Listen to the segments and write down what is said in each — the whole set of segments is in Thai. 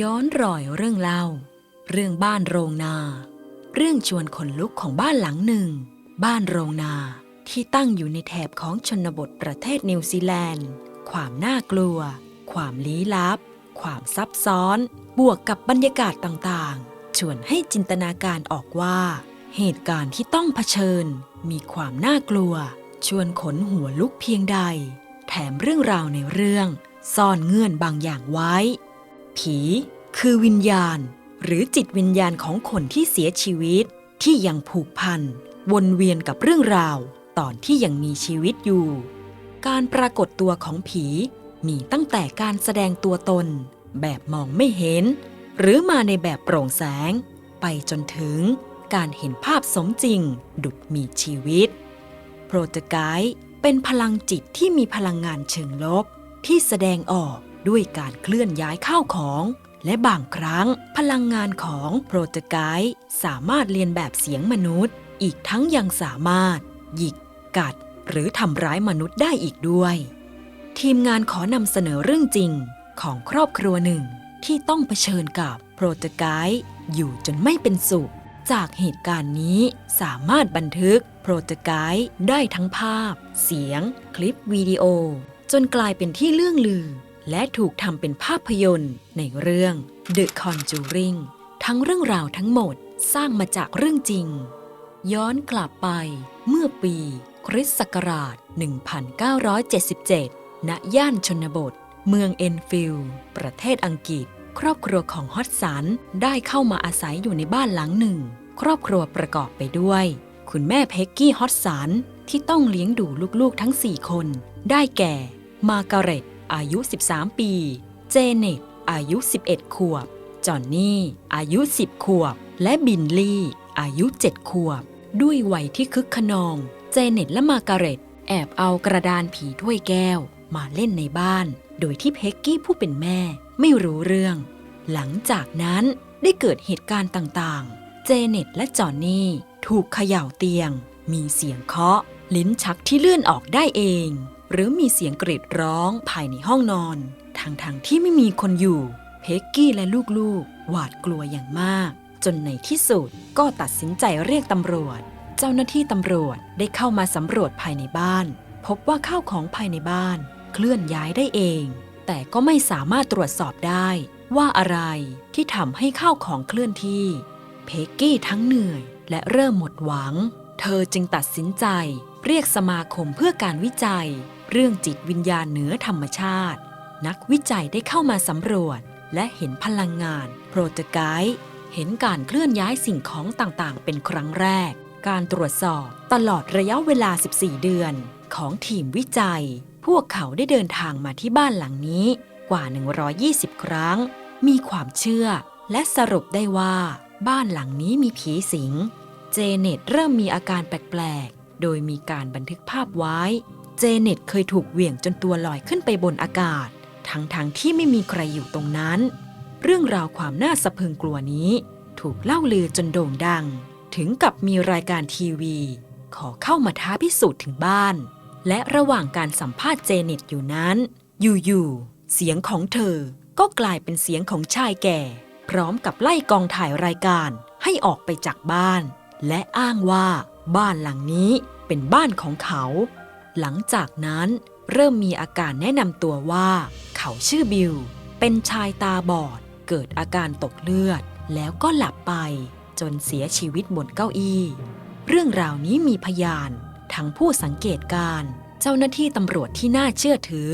ย้อนรอยเรื่องเล่า เรื่องบ้านโรงนา เรื่องชวนขนลุกของบ้านหลังหนึ่ง บ้านโรงนาที่ตั้งอยู่ในแถบของชนบทประเทศนิวซีแลนด์ ความน่ากลัว ความลี้ลับ ความซับซ้อน บวกกับบรรยากาศต่างๆ ชวนให้จินตนาการออกว่า เหตุการณ์ที่ต้องเผชิญ มีความน่ากลัว ชวนขนหัวลุกเพียงใด แถมเรื่องราวในเรื่อง ซ่อนเงื่อนบางอย่างไว้ ผี คือวิญญาณ หรือจิตวิญญาณของคนที่เสียชีวิต ที่ยังผูกพัน วนเวียนกับเรื่องราว ตอนที่ยังมีชีวิตอยู่ การปรากฏตัวของผี มีตั้งแต่การแสดงตัวตน แบบมองไม่เห็น หรือมาในแบบโปร่งแสง ไปจนถึงการเห็นภาพสมจริง ดุดมีชีวิต โปรตไกด์เป็นพลังจิตที่มีพลังงานเชิงลบที่แสดงออก ด้วยการเคลื่อนย้ายข้าวของ และบางครั้งพลังงานของโปรตไกด์สามารถเรียนแบบเสียงมนุษย์ อีกทั้งยังสามารถ หยิก กัด หรือทำร้ายมนุษย์ได้อีกด้วย ทีมงานขอนำเสนอเรื่องจริงของครอบครัวหนึ่ง ที่ต้องเผชิญกับโปรตไกด์อยู่จนไม่เป็นสุข จากเหตุการณ์นี้สามารถบันทึกโปรตไกด์ได้ทั้งภาพ เสียง คลิปวิดีโอ จนกลายเป็นที่เรื่องลือ และถูกทำเป็นภาพยนตร์ในเรื่อง The Conjuring ทั้งเรื่องราวทั้งหมดสร้างมาจากเรื่องจริง ย้อนกลับไปเมื่อปีคริสต์ศักราช 1977 ณ ย่านชนบท เมืองเอนฟิลด์ ประเทศอังกฤษ ครอบครัวของฮอตสันได้เข้ามาอาศัยอยู่ในบ้านหลังหนึ่ง ครอบครัวประกอบไปด้วย คุณแม่เพ็กกี้ฮอตสันที่ต้องเลี้ยงดูลูกๆทั้ง 4 คน ได้แก่ มากาเร็ต อายุ 13 ปี เจเน็ตอายุ 11 ขวบ จอนนี่ อายุ 10 ขวบ และบินลี่ อายุ 7 ขวบ ด้วยวัยที่คึกขนอง เจเน็ตและมาร์กาเร็ตแอบเอากระดานผีถ้วยแก้ว มาเล่นในบ้าน โดยที่เพ็กกี้ผู้เป็นแม่ไม่รู้เรื่อง หลังจากนั้นได้เกิดเหตุการณ์ต่างๆ เจเน็ตและจอนนี่ถูกเขย่าเตียง มีเสียงเคาะ ลิ้นชักที่เลื่อนออกได้เอง หรือมีเสียงกรีดร้องภายในห้องนอนทางทางที่ไม่มีคนอยู่ เพ็กกี้และลูกๆ หวาดกลัวอย่างมาก จนในที่สุดก็ตัดสินใจเรียกตำรวจ เจ้าหน้าที่ตำรวจได้เข้ามาสำรวจภายในบ้าน พบว่าข้าวของภายในบ้าน เคลื่อนย้ายได้เอง แต่ก็ไม่สามารถตรวจสอบได้ ว่าอะไรที่ทำให้ข้าวของเคลื่อนที่ เพ็กกี้ทั้งเหนื่อย และเริ่มหมดหวัง เธอจึงตัดสินใจ เรียกสมาคมเพื่อการวิจัย เรื่องจิตวิญญาณเหนือธรรมชาติ นักวิจัยได้เข้ามาสำรวจ และเห็นพลังงานโปรตไกด์เห็นการเคลื่อนย้ายสิ่งของต่างๆ เป็นครั้งแรก การตรวจสอบตลอดระยะเวลา 14 เดือนของทีมวิจัย พวกเขาได้เดินทางมาที่บ้านหลังนี้กว่า 120 ครั้ง มีความเชื่อ และสรุปได้ว่า บ้านหลังนี้มีผีสิง เจเน็ตเริ่มมีอาการแปลก ๆ โดยมีการบันทึกภาพไว้ เจเน็ตเคยถูกเหวี่ยงจนตัวลอยขึ้นไปบนอากาศ ทั้งๆทที่ไม่มีใครอยู่ตรงนั้น เรื่องราวความน่าสะพรึงกลัวนี้ ถูกเล่าลือจนโด่งดัง ถึงกับมีรายการทีวี ขอเข้ามาท้าพิสูจน์ถึงบ้าน และระหว่างการสัมภาษณ์เจเน็ตอยู่นั้น อยู่ๆเสียงของเธอก็กลายเป็นเสียงของชายแก่ พร้อมกับไล่กองถ่ายรายการให้ออกไปจากบ้าน และอ้างว่าบ้านหลังนี้เป็นบ้านของเขา หลังจากนั้นเริ่มมีอาการแนะนำตัวว่า เขาชื่อบิล เป็นชายตาบอด เกิดอาการตกเลือด แล้วก็หลับไป จนเสียชีวิตบนเก้าอี้ เรื่องราวนี้มีพยาน ทั้งผู้สังเกตการณ์เจ้าหน้าที่ตำรวจที่น่าเชื่อถือ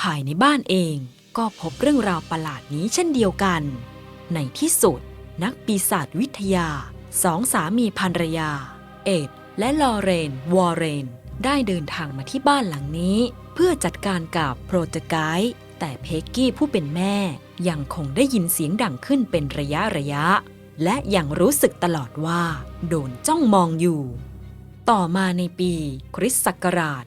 ภายในบ้านเองก็พบเรื่องราวประหลาดนี้เช่นเดียวกัน ในที่สุด นักปีศาจวิทยาสองสามีภรรยา เอ็ดและลอเรน วอร์เรน ได้เดินทางมาที่บ้านหลังนี้ เพื่อจัดการกับโปรตไกด์แต่เพ็กกี้ผู้เป็นแม่ ยังคงได้ยินเสียงดังขึ้นเป็นระยะระยะ และยังรู้สึกตลอดว่า โดนจ้องมองอยู่ ต่อมาในปีคริสต์ศักราช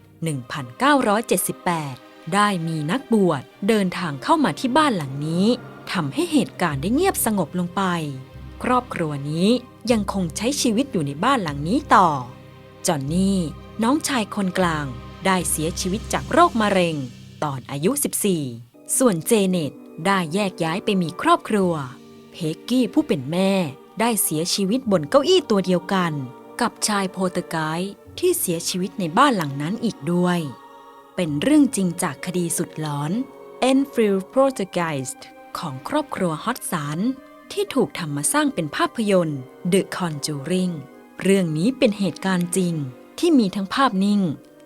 1978 ได้มีนักบวชเดินทางเข้ามาที่บ้านหลังนี้ทำให้เหตุการณ์ได้เงียบสงบลงไป ครอบครัวนี้ยังคงใช้ชีวิตอยู่ในบ้านหลังนี้ต่อ จอนนี่ น้องชายคนกลางได้เสียชีวิตจากโรคมะเร็ง ตอนอายุ 14 ส่วนเจเน็ตได้แยกย้ายไปมีครอบครัว เพกกี้ผู้เป็นแม่ได้เสียชีวิตบนเก้าอี้ตัวเดียวกัน กับชายโปรตุไกส์ที่เสียชีวิตในบ้านหลังนั้นอีกด้วย เป็นเรื่องจริงจากคดีสุดหลอน Enfield Poltergeist ของครอบครัวฮอตสันที่ถูกทำมาสร้างเป็นภาพยนตร์ The Conjuring เรื่องนี้เป็นเหตุการณ์จริง ที่มีทั้งภาพนิ่ง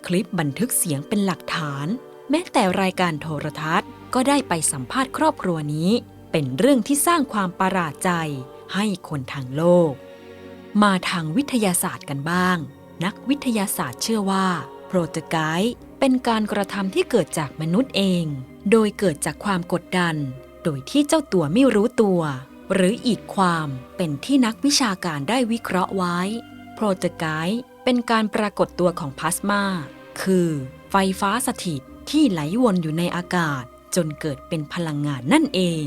คลิปบันทึกเสียงเป็นหลักฐาน แม้แต่รายการโทรทัศน์ ก็ได้ไปสัมภาษณ์ครอบครัวนี้ เป็นเรื่องที่สร้างความประหลาดใจ ให้คนทางโลก มาทางวิทยาศาสตร์กันบ้าง นักวิทยาศาสตร์เชื่อว่าโปรตไกด์เป็นการกระทำที่เกิดจากมนุษย์เอง โดยเกิดจากความกดดัน โดยที่เจ้าตัวไม่รู้ตัว หรืออีกความเป็นที่นักวิชาการได้วิเคราะห์ไว้โปรตไกด์ เป็นการปรากฏตัวของพลาสมา คือไฟฟ้าสถิตที่ไหลวนอยู่ในอากาศจนเกิดเป็นพลังงานนั่นเอง